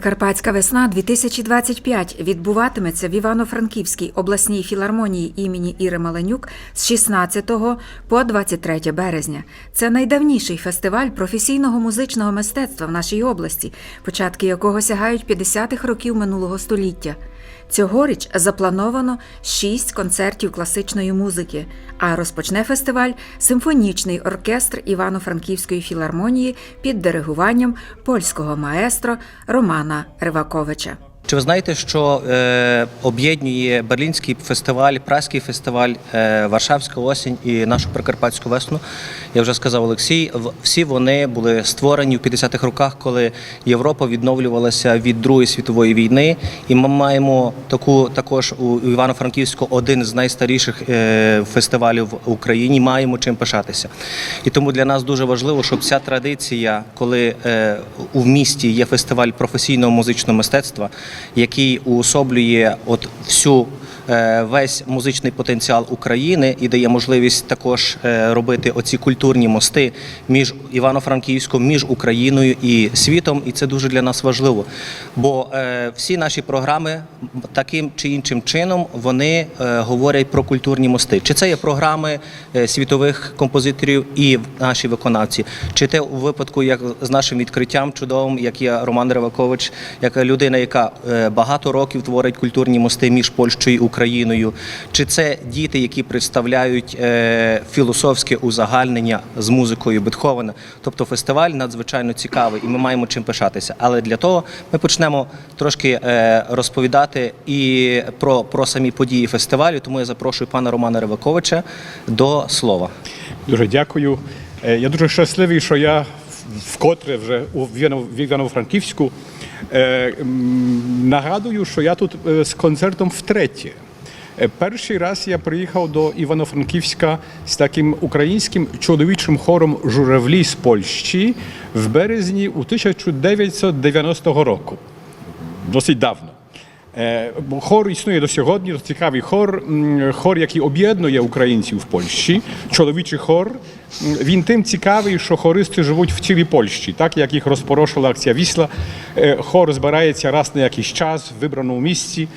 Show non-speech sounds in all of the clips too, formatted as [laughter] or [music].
Прикарпатська весна 2025 відбуватиметься в Івано-Франківській обласній філармонії імені Іри Маленюк з 16 по 23 березня. Це найдавніший фестиваль професійного музичного мистецтва в нашій області, початки якого сягають 50-х років минулого століття. Цьогоріч заплановано шість концертів класичної музики, а розпочне фестиваль симфонічний оркестр Івано-Франківської філармонії під диригуванням польського маестро Романа Риваковича. Чи ви знаєте, що е, об'єднує Берлінський фестиваль, Празький фестиваль, е, Варшавська осінь і нашу Прикарпатську весну? Я вже сказав Олексій. Всі вони були створені в 50-х роках, коли Європа відновлювалася від Другої світової війни. І ми маємо таку також у Івано-Франківську один з найстаріших е, фестивалів в Україні. Маємо чим пишатися. І тому для нас дуже важливо, щоб ця традиція, коли е, у місті є фестиваль професійного музичного мистецтва, який уособлює от всю. Е, Весь музичний потенціал України і дає можливість також е, робити оці культурні мости між Івано-Франківськом, між Україною і світом, і це дуже для нас важливо. Бо е, всі наші програми таким чи іншим чином вони говорять про культурні мости. Чи це є програми світових композиторів і наші виконавці, чи те у випадку, як з нашим відкриттям чудовим, як є Роман Ривакович, як людина, яка багато років творить культурні мости між Польщею і Україною, чи це діти, які представляють е, філософське узагальнення з музикою Бетховена. Тобто фестиваль надзвичайно цікавий, і ми маємо чим пишатися. Але для того ми почнемо трошки е, розповідати і про, про самі події фестивалю. Тому я запрошую пана Романа Риваковича до слова. Дуже дякую. Е, Я дуже щасливий, що я вкотре вже у В'яно- в Івано-Франківську. Е, Нагадую, що я тут з концертом втретє. Е, Перший раз я приїхав до Івано-Франківська з таким українським чоловічим хором журавлі з Польщі в березні у 1990 року. Досить давно. Е, Хор існує до сьогодні, цікавий хор, хор, який об'єднує українців в Польщі, чоловічий хор. Він тим цікавий, що хористи живуть в цілій Польщі, так як їх розпорошила акція Вісла. Е, Хор збирається раз на якийсь час в вибраному місці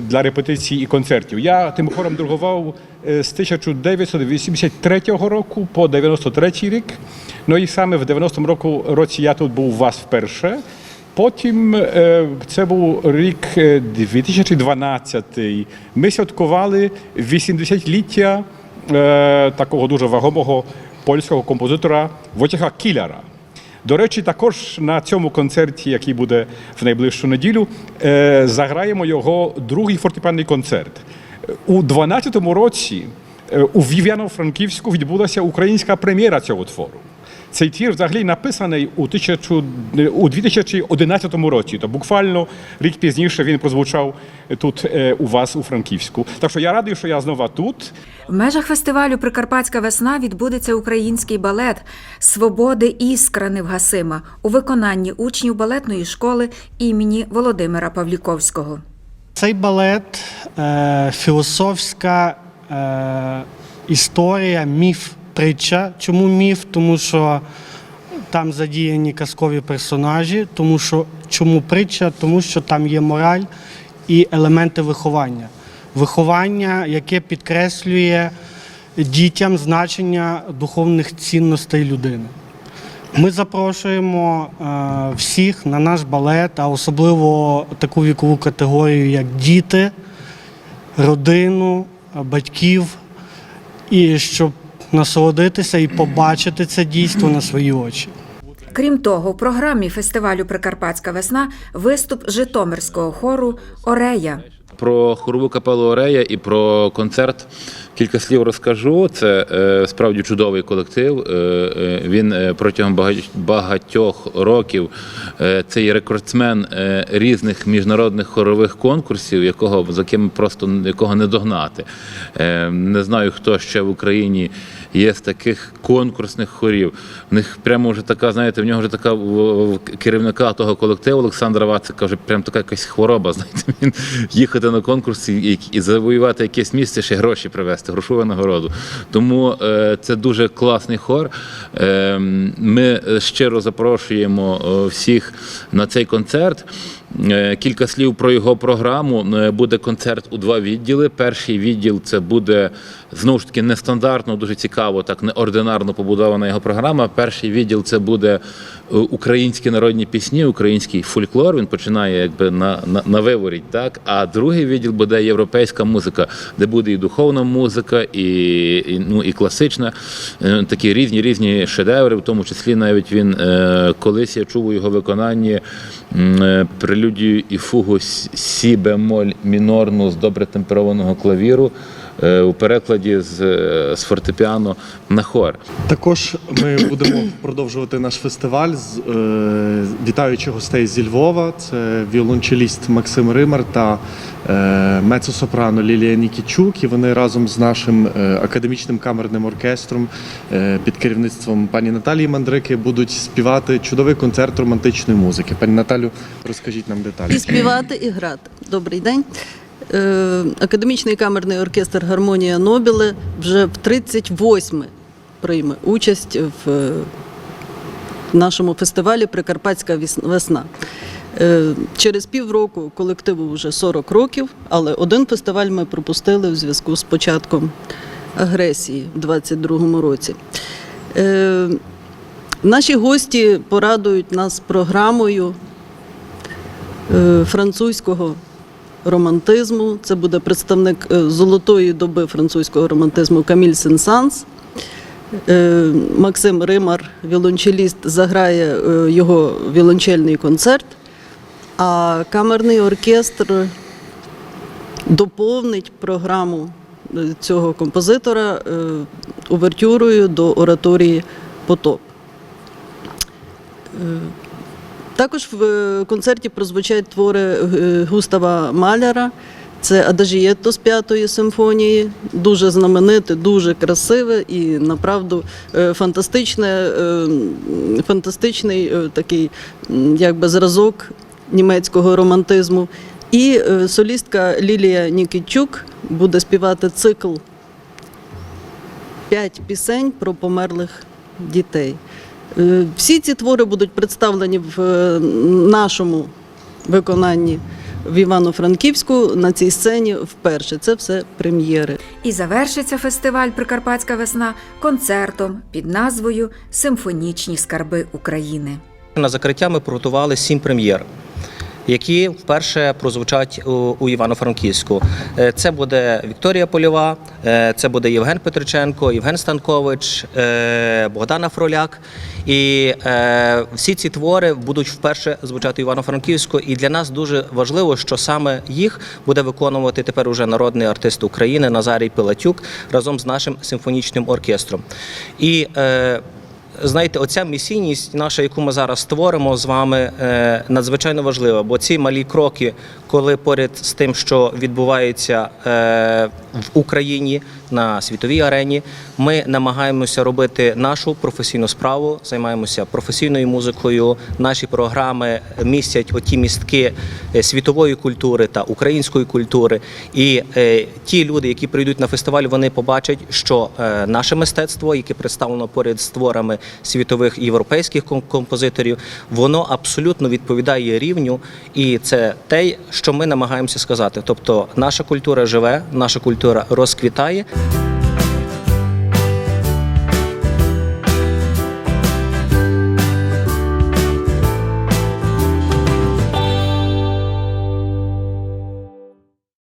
для репетицій і концертів. Я тим хором диригував е, з 1983 року по 93 рік. Ну і саме в 90-му року році я тут був у вас вперше. Потім е, це був рік е, 2012. Ми святкували 80-ліття е, такого дуже вагомого польського композитора Войцеха Кіляра. До речі, також на цьому концерті, який буде в найближчу неділю, е, заграємо його другий фортепіанний концерт. У 12-му році е, у Вів'яно-Франківську відбулася українська прем'єра цього твору. Цей твір взагалі написаний у, тисячу, у 2011 році. То буквально рік пізніше він прозвучав тут е, у вас у Франківську. Так що я радий, що я знову тут. В межах фестивалю Прикарпатська весна відбудеться український балет Свободи Іскра Невгасима у виконанні учнів балетної школи імені Володимира Павліковського. Цей балет е, філософська е, історія, міф, притча. Чому міф? Тому що там задіяні казкові персонажі, тому що чому притча? Тому що там є мораль і елементи виховання. Виховання, яке підкреслює дітям значення духовних цінностей людини. Ми запрошуємо е, всіх на наш балет, а особливо таку вікову категорію, як діти, родину, е, батьків, і щоб насолодитися і побачити це дійство на свої очі. Крім того, в програмі фестивалю Прикарпатська весна виступ Житомирського хору Орея. Про хорову капелу Орея і про концерт кілька слів розкажу. Це е, справді чудовий колектив. Е, е, він е, протягом багать- багатьох років е, це є рекордсмен е, різних міжнародних хорових конкурсів, якого за ким просто якого не догнати. Е, не знаю, хто ще в Україні є з таких конкурсних хорів. В них прямо вже така, знаєте, в нього вже така керівника того колективу Олександра Вацика вже прям така якась хвороба. [laughs] Знаєте, він їхати на конкурс і, і, і завоювати якесь місце, ще гроші привезти, грошову нагороду. Тому е, це дуже класний хор. Е, ми щиро запрошуємо е, всіх на цей концерт. Е, Кілька слів про його програму. Е, Буде концерт у два відділи. Перший відділ це буде знову ж таки нестандартно, дуже цікаво, так неординарно побудована його програма. Перший відділ це буде е, українські народні пісні, український фольклор. Він починає якби на, на, на виворіть. Так? А другий відділ буде європейська музика, де буде і духовна музика, і, і, ну, і класична. Такі різні різні шедеври, в тому числі навіть він колись я чув у його виконанні прелюдію і фугу сі бемоль мінорну з добре темперованого клавіру е, у перекладі з, е, з фортепіано на хор. Також ми [clears throat] будемо продовжувати наш фестиваль з е, вітаючи гостей зі Львова. Це віолончеліст Максим Римар та е, мецо-сопрано Лілія Нікічук. І вони разом з нашим е, академічним камерним оркестром е, під керівництвом пані Наталії Мандрики будуть співати чудовий концерт романтичної музики. Пані Наталю, розкажіть нам деталі. І співати, і грати. Добрий день. Е, Академічний камерний оркестр Гармонія Нобіле вже в 38 прийме участь в е, нашому фестивалі Прикарпатська весна. Е, Через півроку колективу вже 40 років, але один фестиваль ми пропустили в зв'язку з початком агресії в 22-му році. Е, Наші гості порадують нас програмою е, французького романтизму. Це буде представник золотої доби французького романтизму Каміль Сен-Санс. Максим Римар, віолончеліст, заграє його віолончельний концерт, а камерний оркестр доповнить програму е, цього композитора е, увертюрою до ораторії Потоп. Е, Також в концерті прозвучать твори Густава Маляра. Це Адажієтто з п'ятої симфонії, дуже знамените, дуже красиве і направду фантастичний такий якби зразок німецького романтизму. І е, солістка Лілія Нікітчук буде співати цикл п'ять пісень про померлих дітей. Е, Всі ці твори будуть представлені в е, нашому виконанні в Івано-Франківську на цій сцені вперше. Це все прем'єри. І завершиться фестиваль Прикарпатська весна концертом під назвою Симфонічні скарби України. На закриття ми приготували сім прем'єр. Які вперше прозвучать у, Івано-Франківську. Е, Це буде Вікторія Польова, е, це буде Євген Петриченко, Євген Станкович, е, Богдана Фроляк. І всі ці твори будуть вперше звучати Івано-Франківську. І для нас дуже важливо, що саме їх буде виконувати тепер уже народний артист України Назарій Пилатюк разом з нашим симфонічним оркестром. І Знаєте, оця місійність наша, яку ми зараз створимо з вами, е, надзвичайно важлива, бо ці малі кроки, коли поряд з тим, що відбувається е, в Україні на світовій арені, ми намагаємося робити нашу професійну справу, займаємося професійною музикою. Наші програми містять оті містки е, світової культури та української культури. І ті люди, які прийдуть на фестиваль, вони побачать, що наше мистецтво, яке представлено поряд з творами світових європейських композиторів, воно абсолютно відповідає рівню, і це те, що ми намагаємося сказати. Тобто, наша культура живе, наша культура розквітає.